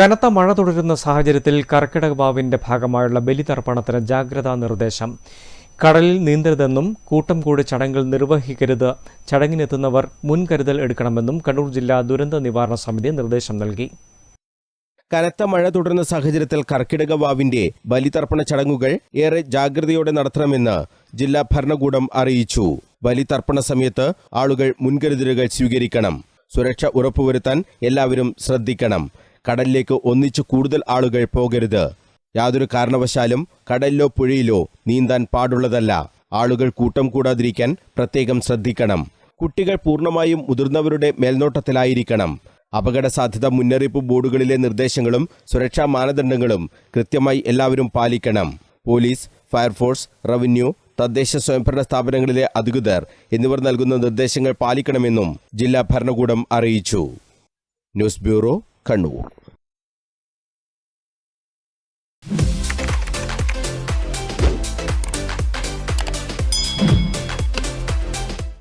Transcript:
കനത്ത മഴ തുടരുന്ന സാഹചര്യത്തിൽ കർക്കിടക വാവിന്റെ ഭാഗമായുള്ള ബലിതർപ്പണത്തിന് ജാഗ്രതാ നിർദ്ദേശം. കടലിൽ നീന്തരുതെന്നും കൂട്ടം കൂടി ചടങ്ങുകൾ നിർവഹിക്കരുത് ചടങ്ങിനെത്തുന്നവർ മുൻകരുതൽ എടുക്കണമെന്നും കണ്ണൂർ ജില്ലാ ദുരന്ത നിവാരണ സമിതി നിർദ്ദേശം നൽകി. കനത്ത മഴ തുടരുന്ന സാഹചര്യത്തിൽ കർക്കിടക വാവിന്റെ ബലിതർപ്പണ ചടങ്ങുകൾ ഏറെ ജാഗ്രതയോടെ നടത്തണമെന്ന് ജില്ലാ ഭരണകൂടം അറിയിച്ചു. ബലിതർപ്പണ സമയത്ത് ആളുകൾ മുൻകരുതലുകൾ സ്വീകരിക്കണം. സുരക്ഷ ഉറപ്പുവരുത്താൻ എല്ലാവരും ശ്രദ്ധിക്കണം. കടലിലേക്ക് ഒന്നിച്ച് കൂടുതൽ ആളുകൾ പോകരുത്. യാതൊരു കാരണവശാലും കടലിലോ പുഴയിലോ നീന്താൻ പാടുള്ളതല്ല. ആളുകൾ കൂട്ടം കൂടാതിരിക്കാൻ പ്രത്യേകം ശ്രദ്ധിക്കണം. കുട്ടികൾ പൂർണമായും മുതിർന്നവരുടെ മേൽനോട്ടത്തിലായിരിക്കണം. അപകട സാധ്യത മുന്നറിയിപ്പ് ബോർഡുകളിലെ നിർദ്ദേശങ്ങളും സുരക്ഷാ മാനദണ്ഡങ്ങളും കൃത്യമായി എല്ലാവരും പാലിക്കണം. പോലീസ് ഫയർഫോഴ്സ് റവന്യൂ തദ്ദേശ സ്വയംഭരണ സ്ഥാപനങ്ങളിലെ അധികൃതർ എന്നിവർ നൽകുന്ന നിർദ്ദേശങ്ങൾ പാലിക്കണമെന്നും ജില്ലാ ഭരണകൂടം അറിയിച്ചു. News bureau Kannur